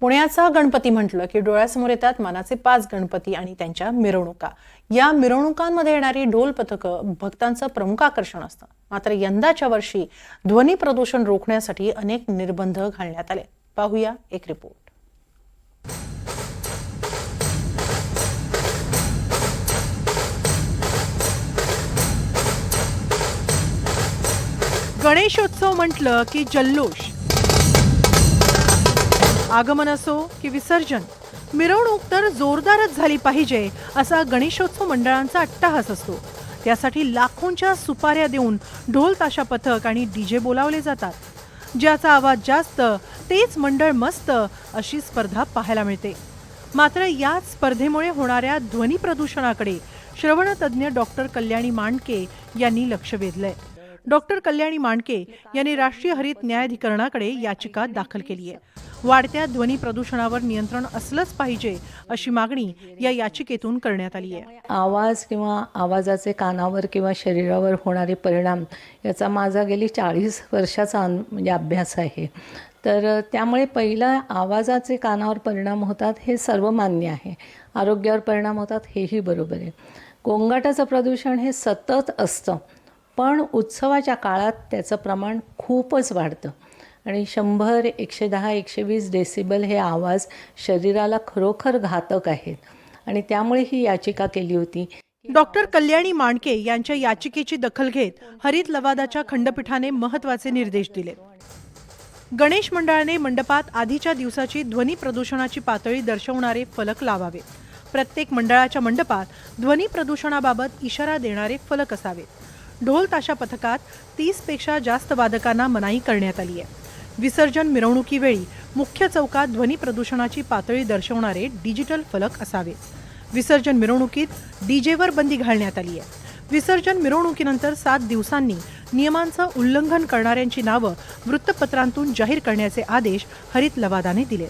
पुण्याचा गणपती म्हटलं की डोळ्यासमोर येतात मानाचे पाच गणपती आणि त्यांच्या मिरवणुका. या मिरवणुकांमध्ये येणारी ढोल पथकं भक्तांचं प्रमुख आकर्षण असतं. मात्र यंदाच्या वर्षी ध्वनी प्रदूषण रोखण्यासाठी अनेक निर्बंध घालण्यात आले. पाहूया एक रिपोर्ट. गणेशोत्सव म्हटलं की जल्लोष. आगमन असो की विसर्जन मिरवणूक तर जोरदारच झाली पाहिजे असा गणेशोत्सव मंडळांचा अट्टाहास असतो. त्यासाठी लाखोंच्या सुपाऱ्या देऊन ढोल ताशा पथक आणि डीजे बोलावले जातात. ज्याचा आवाज जास्त तेच मंडळ मस्त अशी स्पर्धा पाहायला मिळते. मात्र याच स्पर्धेमुळे होणाऱ्या ध्वनी प्रदूषणाकडे श्रवणतज्ज्ञ डॉक्टर कल्याणी मांडके यांनी लक्ष वेधलंय. डॉक्टर कल्याणी मांडके यांनी राष्ट्रीय हरित न्यायाधिकरणाकडे याचिका दाखल केली आहे वाढत्या ध्वनी प्रदूषणावर नियंत्रण असलंच पाहिजे अशी मागणी या याचिकेतून करण्यात आली आहे. आवाज किंवा आवाजाचे कानावर किंवा शरीरावर होणारे परिणाम याचा माझा गेली चाळीस वर्षाचा म्हणजे अभ्यास आहे. तर त्यामुळे पहिला आवाजाचे कानावर परिणाम होतात हे सर्वमान्य आहे. आरोग्यावर परिणाम होतात हेही बरोबर आहे. गोंगाटाचं प्रदूषण हे सतत असतं. पण उत्सवाच्या काळात त्याचं प्रमाण खूपच वाढतं. आणि शंभर एकशे दहा एकशे वीस डेसिबल हे आवाज शरीराला खरोखर घातक आहेत. आणि त्यामुळे ही याचिका केली होती. डॉक्टर कल्याणी माणके यांच्या याचिकेची दखल घेत हरित लवादाच्या खंडपीठाने महत्त्वाचे निर्देश दिले. गणेश मंडळाने मंडपात आधीच्या दिवसाची ध्वनी प्रदूषणाची पातळी दर्शवणारे फलक लावावे. प्रत्येक मंडळाच्या मंडपात ध्वनी प्रदूषणाबाबत इशारा देणारे फलक असावेत ढोल ताशा पथकात तीसपेक्षा जास्त वादकांना मनाई करण्यात आली आहे. विसर्जन मिरवणुकीवेळी मुख्य चौकात ध्वनी प्रदूषणाची पातळी दर्शवणारे डिजिटल फलक असावेत. विसर्जन मिरवणुकीत डीजेवर बंदी घालण्यात आली आहे विसर्जन मिरवणुकीनंतर सात दिवसांनी नियमांचं उल्लंघन करणाऱ्यांची नावं वृत्तपत्रांतून जाहीर करण्याचे आदेश हरित लवादाने दिले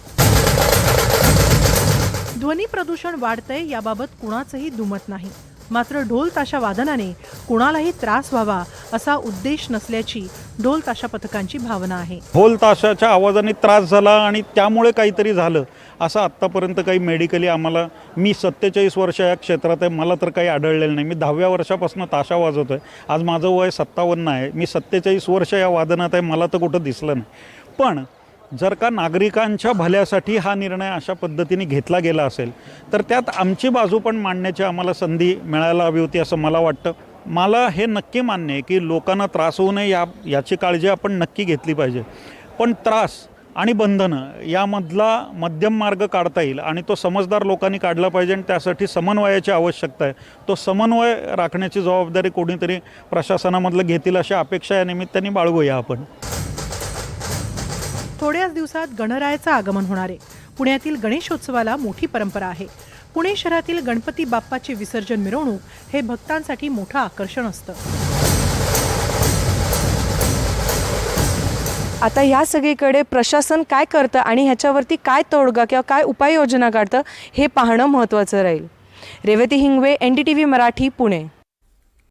ध्वनी प्रदूषण वाढतंय याबाबत कुणाचंही दुमत नाही. मात्र ढोल ताशा वादनाने कुणालाही त्रास व्हावा असा उद्देश नसल्याची ढोल ताशा पथकांची भावना आहे. ढोल ताशाच्या आवाजाने त्रास झाला आणि त्यामुळे काहीतरी झालं असं आत्तापर्यंत काही मेडिकली आम्हाला मी सत्तेचाळीस वर्ष या क्षेत्रात आहे मला तर काही आढळलेलं नाही. मी दहाव्या वर्षापासून ताशा वाजवतो आहे. आज माझं वय सत्तावन्न आहे. मी सत्तेचाळीस वर्ष या वादनात आहे मला तर कुठं दिसलं नाही. पण जर का नागरिकांच्या भल्यासाठी हा निर्णय अशा पद्धतीने घेतला गेला असेल तर त्यात आमची बाजू पण मांडण्याची आम्हाला संधी मिळायला हवी होती असं मला वाटतं. मला हे नक्की मान्य आहे की लोकांना त्रास होऊ नये या याची काळजी आपण नक्की घेतली पाहिजे. पण त्रास आणि बंधनं यामधला मध्यम मार्ग काढता येईल आणि तो समजदार लोकांनी काढला पाहिजे आणि त्यासाठी समन्वयाची आवश्यकता आहे. तो समन्वय राखण्याची जबाबदारी कोणीतरी प्रशासनामधलं घेतील अशी अपेक्षा या निमित्ताने बाळगूया आपण. थोड्याच दिवसात गणरायाचं आगमन होणार आहे. पुण्यातील गणेशोत्सवाला मोठी परंपरा आहे. पुणे शहरातील गणपती बाप्पाची विसर्जन मिरवणूक हे भक्तांसाठी मोठं आकर्षण असतं. आता ह्या सगळीकडे प्रशासन काय करतं आणि ह्याच्यावरती काय तोडगा किंवा काय उपाययोजना काढतं हे पाहणं महत्त्वाचं राहील. Revati Hingwe N D T V Marathi Pune.